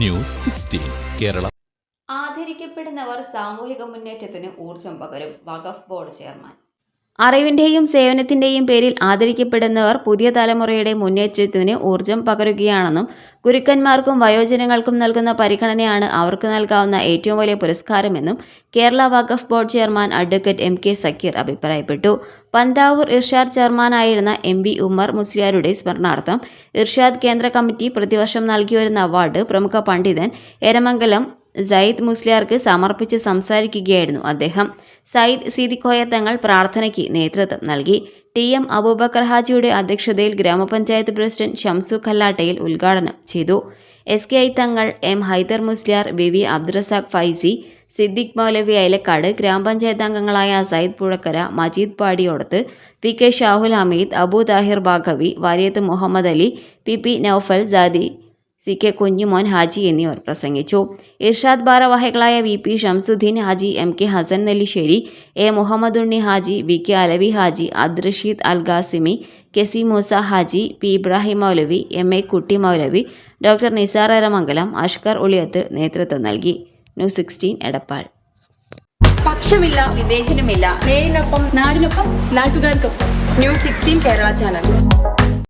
News sixteen Kerala. ആദരിക്കപ്പെടുന്നവർ സാമൂഹിക മുന്നേറ്റത്തിന് ഊർജം പകരും വഖഫ് ബോർഡ് ചെയർമാൻ. അറിവിന്റെയും സേവനത്തിന്റെയും പേരിൽ ആദരിക്കപ്പെടുന്നവർ പുതിയ തലമുറയുടെ മുന്നേറ്റത്തിന് ഊർജം പകരുകയാണെന്നും ഗുരുക്കന്മാർക്കും വയോജനങ്ങൾക്കും നൽകുന്ന പരിഗണനയാണ് അവർക്ക് നൽകാവുന്ന ഏറ്റവും വലിയ പുരസ്കാരമെന്നും Kerala Waqf board chairman advocate M K Zakir അഭിപ്രായപ്പെട്ടു. പന്താവൂർ ഇർഷാദ് ചെയർമാനായിരുന്ന എം ബി ഉമ്മർ മുസ്ലിയാരുടെ സ്മരണാർത്ഥം ഇർഷാദ് കേന്ദ്ര കമ്മിറ്റി പ്രതിവർഷം നൽകിവരുന്ന അവാർഡ് പ്രമുഖ പണ്ഡിതൻ എരമംഗലം സയ്യിദ് മുസ്ലിയാർക്ക് സമർപ്പിച്ച് സംസാരിക്കുകയായിരുന്നു അദ്ദേഹം. സയ്യിദ് സിദിക്കോയ തങ്ങൾ പ്രാർത്ഥനയ്ക്ക് നേതൃത്വം നൽകി. ടി എം അബൂബക്കർ ഹാജിയുടെ അധ്യക്ഷതയിൽ ഗ്രാമപഞ്ചായത്ത് പ്രസിഡന്റ് ഷംസു ഖല്ലാട്ടയിൽ ഉദ്ഘാടനം ചെയ്തു. S K I Thangal M Haider Musliyar B V Abdurazak Faizy Siddique Moulavi Ayalakkad ഗ്രാമപഞ്ചായത്ത് അംഗങ്ങളായ Sayyid Puzhakkara Majeed Padiyodath P K Shahul Hameed Abu Thahir Baqavi Varyath Muhammad Ali P P Noufal Sadi C K Kunjumon Haji എന്നിവർ പ്രസംഗിച്ചു. ഇർഷാദ് ഭാരവാഹികളായ V P Shamsudheen Haji M K Hasan Nellissery A Muhammad Unni Haji V K Alavi Haji Abdurasheed Al Qasimi K C Moosa Haji P Ibrahim Moulavi M A Kutty Moulavi doctor Nizar Aramangalam Ashkar Uliyath നേതൃത്വം നൽകി. News sixteen Edappal. പക്ഷമില്ല വിവേചനമില്ല. നേരിനൊപ്പം നാടിനൊപ്പം നാട്ടുകാർക്കൊപ്പം. News sixteen Kerala channel.